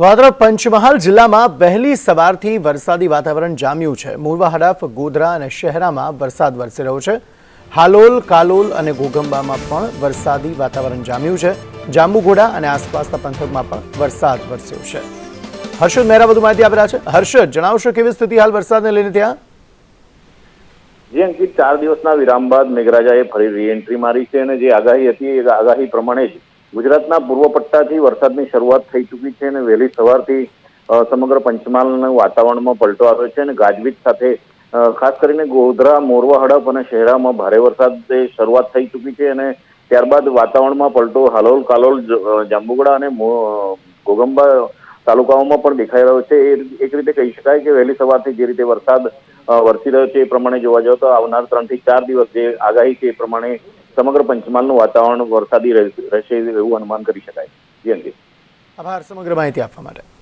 વાદરા પંચમહાલ જિલ્લામાં વહેલી સવારથી વરસાદી વાતાવરણ જામ્યું છે. મૂળવા હડફ ગોધરા અને શહેરામાં વરસાદ વરસી રહ્યો છે. હાલોલ, કાલોલ અને ગોગંબામાં પણ વરસાદી વાતાવરણ જામ્યું છે. જાંબુઘોડા અને આસપાસના પંથકમાં પણ વરસાદ વરસ્યો છે. હર્ષદ મહેરા વધુ માહિતી આપી રહ્યા છે. હર્ષદ, જણાવશો કેવી સ્થિતિ હાલ વરસાદને લઈને ત્યાં? જે અંકિત, ચાર દિવસના વિરામ બાદ મેઘરાજાએ ફરી રીએન્ટ્રી મારી છે અને જે આગાહી હતી એ આગાહી પ્રમાણે જ ગુજરાતના પૂર્વ પટ્ટાથી વરસાદની શરૂઆત થઈ ચૂકી છે અને વહેલી સવારથી સમગ્ર પંચમહાલના વાતાવરણમાં પલટો આવ્યો છે અને ગાજવીજ સાથે ખાસ કરીને ગોધરા, મોરવા, હડપ અને શહેરામાં ભારે વરસાદ શરૂઆત થઈ ચૂકી છે અને ત્યારબાદ વાતાવરણમાં પલટો હાલોલ, કાલોલ જાંબુગડા અને ઘોગંબા તાલુકાઓમાં પણ દેખાઈ રહ્યો છે. એ એક રીતે કહી શકાય કે વહેલી સવારથી જે રીતે વરસાદ વરસી રહ્યો છે એ પ્રમાણે જોવા જાવ તો આવનાર ત્રણથી ચાર દિવસ જે આગાહી છે એ પ્રમાણે સમગ્ર પંચમહાલનું વાતાવરણ વરસાદી રહે- રહેશે એવું અનુમાન કરી શકાય. જી આભાર. સમગ્ર માહિતી આપવા માટે.